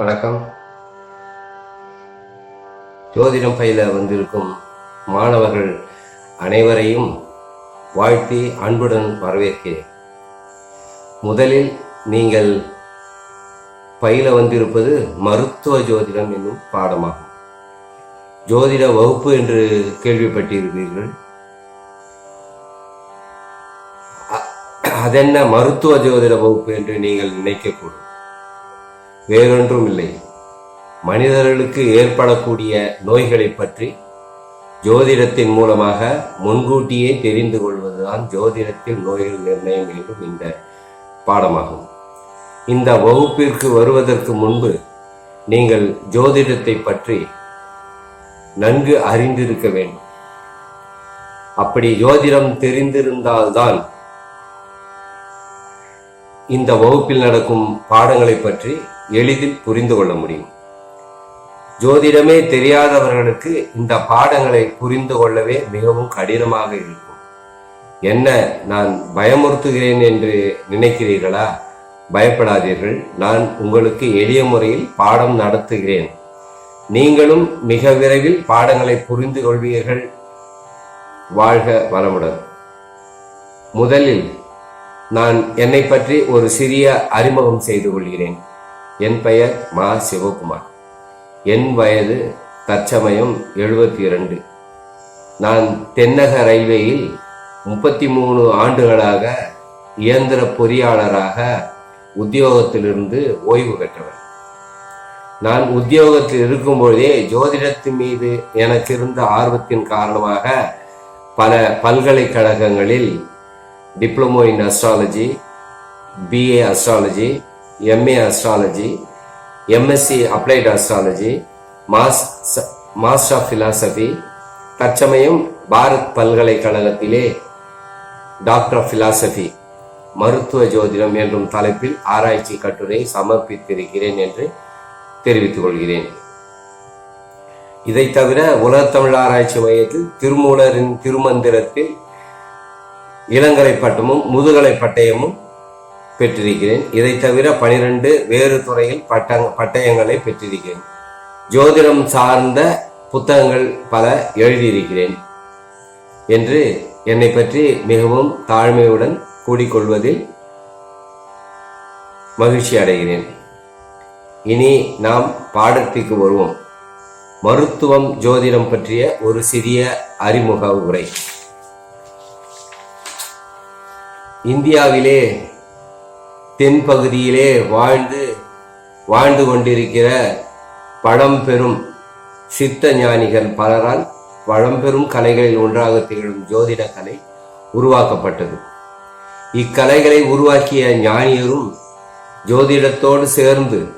வணக்கம். ஜோதிடம் பயில வந்திருக்கும் மாணவர்கள் அனைவரையும் வாழ்த்தி அன்புடன் வரவேற்கிறேன். முதலில் நீங்கள் பயில வந்திருப்பது மருத்துவ ஜோதிடம் என்னும் பாடமாகும். ஜோதிட வகுப்பு என்று கேள்விப்பட்டிருப்பீர்கள். அதென்ன மருத்துவ ஜோதிட வகுப்பு என்று நீங்கள் நினைக்கக்கூடும்? வேறொன்றும் இல்லை மனிதர்களுக்கு ஏற்படக்கூடிய நோய்களை பற்றி ஜோதிடத்தின் மூலமாக முன்கூட்டியே தெரிந்து கொள்வதுதான் ஜோதிடத்தில் நோய்கள் நிர்ணயம் என்றும் இந்த பாடமாகும். இந்த வகுப்பிற்கு வருவதற்கு முன்பு நீங்கள் ஜோதிடத்தை பற்றி நன்கு அறிந்திருக்க வேண்டும். அப்படி ஜோதிடம் தெரிந்திருந்தால்தான் இந்த வகுப்பில் நடக்கும் பாடங்களை பற்றி எளிதில் புரிந்து கொள்ள முடியும். ஜோதிடமே தெரியாதவர்களுக்கு இந்த பாடங்களை புரிந்து கொள்ளவே மிகவும் கடினமாக இருக்கும். என்ன நான் பயமுறுத்துகிறேன் என்று நினைக்கிறீர்களா? பயப்படாதீர்கள். நான் உங்களுக்கு எளிய முறையில் பாடம் நடத்துகிறேன். நீங்களும் மிக விரைவில் பாடங்களை புரிந்து கொள்வீர்கள். வாழ்க வளமுடன். முதலில் நான் என்னை பற்றி ஒரு சிறிய அறிமுகம் செய்து கொள்கிறேன். என் பெயர் மா சிவகுமார். என் வயது தற்சமயம் எழுபத்தி இரண்டு நான் தென்னக ரயில்வேயில் முப்பத்தி மூணு ஆண்டுகளாக இயந்திர பொறியாளராக உத்தியோகத்திலிருந்து ஓய்வு பெற்றவர் நான் உத்தியோகத்தில் இருக்கும்பொழுதே ஜோதிடத்தின் மீது எனக்கு இருந்த ஆர்வத்தின் காரணமாக பல பல்கலைக்கழகங்களில் diploma in astrology BA astrology MA astrology MSc applied astrology mas master of philosophy தற்சமயம் பாரத் பல்கலைக்கழகத்திலே டாக்டர் ஆஃப் பிலாசபி மருத்துவ ஜோதிடம் என்றும் தலைப்பில் ஆராய்ச்சி கட்டுரை சமர்ப்பித்திருக்கிறேன் என்று தெரிவித்துக் கொள்கிறேன். இதை தவிர உலகத்தமிழ் ஆராய்ச்சி மையத்தில் திருமூலரின் திருமந்திரத்தில் இளங்கலை பட்டமும் முதுகலை பட்டயமும் பெற்றிருக்கிறேன். இதை தவிர பனிரெண்டு வேறு துறையில் பட்டங் பட்டயங்களை பெற்றிருக்கிறேன். ஜோதிடம் சார்ந்த புத்தகங்கள் பல எழுதியிருக்கிறேன் என்று என்னை பற்றி மிகவும் தாழ்மையுடன் கூடிக்கொள்வதில் மகிழ்ச்சி அடைகிறேன். இனி நாம் பாடத்திற்கு வருவோம். மருத்துவம் ஜோதிடம் பற்றிய ஒரு சிறிய அறிமுக உரை. இந்தியாவிலே தென்பகுதியிலே வாழ்ந்து வாழ்ந்து கொண்டிருக்கிற பழம்பெரும் சித்த ஞானிகள் பலரால் பழம்பெரும் கலைகளில் ஒன்றாக திகழும் ஜோதிட கலை உருவாக்கப்பட்டது. இக்கலைகளை உருவாக்கிய ஞானியரும் ஜோதிடத்தோடு சேர்ந்து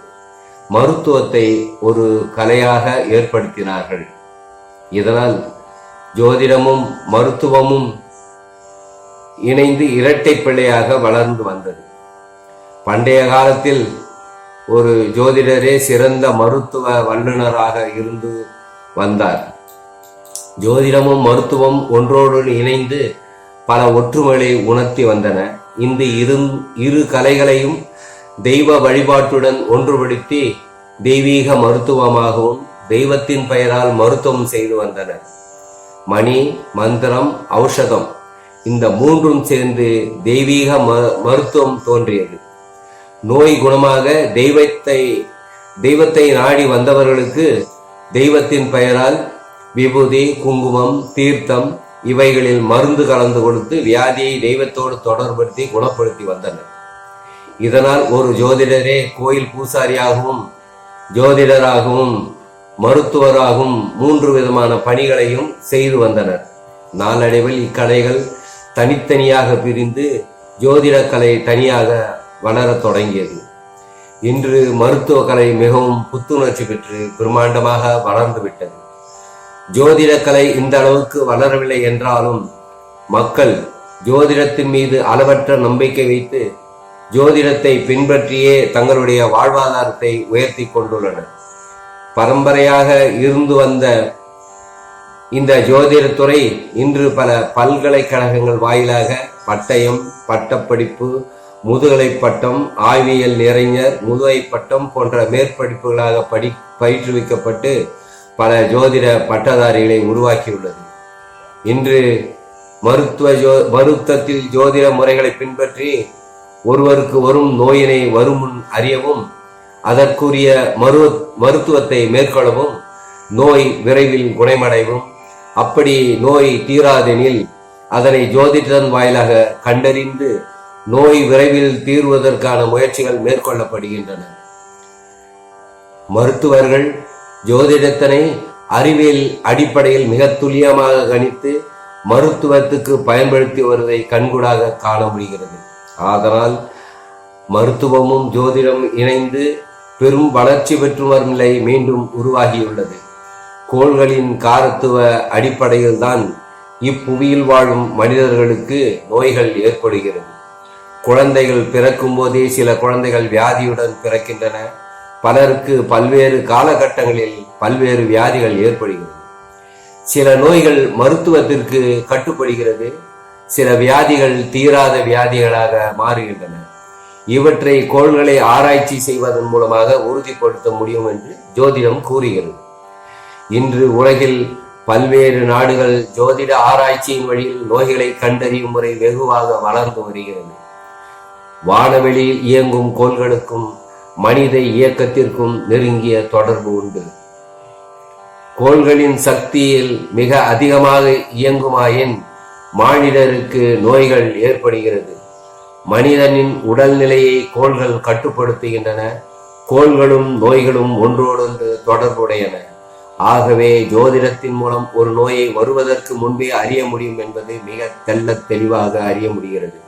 மருத்துவத்தை ஒரு கலையாக ஏற்படுத்தினார்கள். இதனால் ஜோதிடமும் மருத்துவமும் இணைந்து இரட்டை பிள்ளையாக வளர்ந்து வந்தது. பண்டைய காலத்தில் ஒரு ஜோதிடரே சிறந்த மருத்துவ வல்லுநராக இருந்து வந்தார். ஜோதிடமும் மருத்துவம் ஒன்றோடு இணைந்து பல ஒற்றுமைகளை உணர்த்தி வந்தன. இந்த இரு இரு கலைகளையும் தெய்வ வழிபாட்டுடன் ஒன்றுபடுத்தி தெய்வீக மருத்துவமாகவும் தெய்வத்தின் பெயரால் மருத்துவம் செய்து வந்தனர். மணி மந்திரம் ஔஷதம் இந்த மூன்றும் சேர்ந்து தெய்வீக ம- மருத்துவம் தோன்றியது. நோய் குணமாக தெய்வத்தை தெய்வத்தை நாடி வந்தவர்களுக்கு தெய்வத்தின் பெயரால் விபூதி குங்குமம் தீர்த்தம் இவைகளில் மருந்து கலந்து கொடுத்து வியாதியை தெய்வத்தோடு தொடர்படுத்தி குணப்படுத்தி வந்தனர். இதனால் ஒரு ஜோதிடரே கோயில் பூசாரியாகவும் ஜோதிடராகவும் மருத்துவராகவும் மூன்று விதமான பணிகளையும் செய்து வந்தனர். நாளடைவில் இக்கலைகள் தனித்தனியாக பிரிந்து ஜோதிடக்கலை தனியாக வளரத் தொடங்கியது. இன்று மருத்துவ கலை மிகவும் புத்துணர்ச்சி பெற்று பிரம்மாண்டமாக வளர்ந்து விட்டது. கலை இந்த அளவுக்கு வளரவில்லை என்றாலும் மக்கள் ஜோதிடத்தின் மீது அளவற்ற நம்பிக்கை வைத்து ஜோதிடத்தை பின்பற்றியே தங்களுடைய வாழ்வாதாரத்தை உயர்த்தி கொண்டுள்ளனர். பரம்பரையாக இருந்து வந்த இந்த ஜோதிடத்துறை இன்று பல பல்கலைக்கழகங்கள் வாயிலாக பட்டயம் பட்டப்படிப்பு முதுகலை பட்டம் ஆய்வியல் நிறைஞர் முதுகை பட்டம் போன்ற மேற்படிப்புகளாக படி பயிற்றுவிக்கப்பட்டு பல ஜோதிட பட்டதாரிகளை உருவாக்கியுள்ளது. இன்று மருத்துவ ஜோ மருத்துவத்தில் ஜோதிட முறைகளை பின்பற்றி ஒருவருக்கு வரும் நோயினை வரும் முன் அறியவும் அதற்குரிய மரு மருத்துவத்தை மேற்கொள்ளவும் நோய் விரைவில் குணமடைவும் அப்படி நோய் தீராதெனில் அதனை ஜோதிடன் வாயிலாக கண்டறிந்து நோய் விரைவில் தீர்வதற்கான முயற்சிகள் மேற்கொள்ளப்படுகின்றன. மருத்துவர்கள் ஜோதிடத்தினை அறிவியல் அடிப்படையில் மிக துல்லியமாக கணித்து மருத்துவத்துக்கு பயன்படுத்தி வருவதை கண்கூடாக காண முடிகிறது. ஆதலால் மருத்துவமும் ஜோதிடம் இணைந்து பெரும் வளர்ச்சி பெற்று வரும் நிலை மீண்டும் உருவாகியுள்ளது. கோள்களின் காரத்துவ அடிப்படையில்தான் இப்புவியில் வாழும் மனிதர்களுக்கு நோய்கள் ஏற்படுகிறது. குழந்தைகள் பிறக்கும் போதே சில குழந்தைகள் வியாதியுடன் பிறக்கின்றன. பலருக்கு பல்வேறு காலகட்டங்களில் பல்வேறு வியாதிகள் ஏற்படுகிறது. சில நோய்கள் மருத்துவத்திற்கு கட்டுப்படுகிறது. சில வியாதிகள் தீராத வியாதிகளாக மாறுகின்றன. இவற்றை கோள்களை ஆராய்ச்சி செய்வதன் மூலமாக உறுதிப்படுத்த முடியும் என்று ஜோதிடம் கூறுகிறது. இன்று உலகில் பல்வேறு நாடுகள் ஜோதிட ஆராய்ச்சியின் வழியில் நோய்களை கண்டறியும் முறை வெகுவாக வளர்ந்து வருகிறது. வானவெளியில் இயங்கும் கோள்களுக்கும் மனித இயக்கத்திற்கும் நெருங்கிய தொடர்பு உண்டு. கோள்களின் சக்தியில் மிக அதிகமாக இயங்குமாயின் மானிடருக்கு நோய்கள் ஏற்படுகிறது. மனிதனின் உடல்நிலையை கோள்கள் கட்டுப்படுத்துகின்றன. கோள்களும் நோய்களும் ஒன்றோடொன்று தொடர்புடையன. ஆகவே ஜோதிடத்தின் மூலம் ஒரு நோயை வருவதற்கு முன்பே அறிய முடியும் என்பது மிக தெல்ல தெளிவாக அறிய முடிகிறது.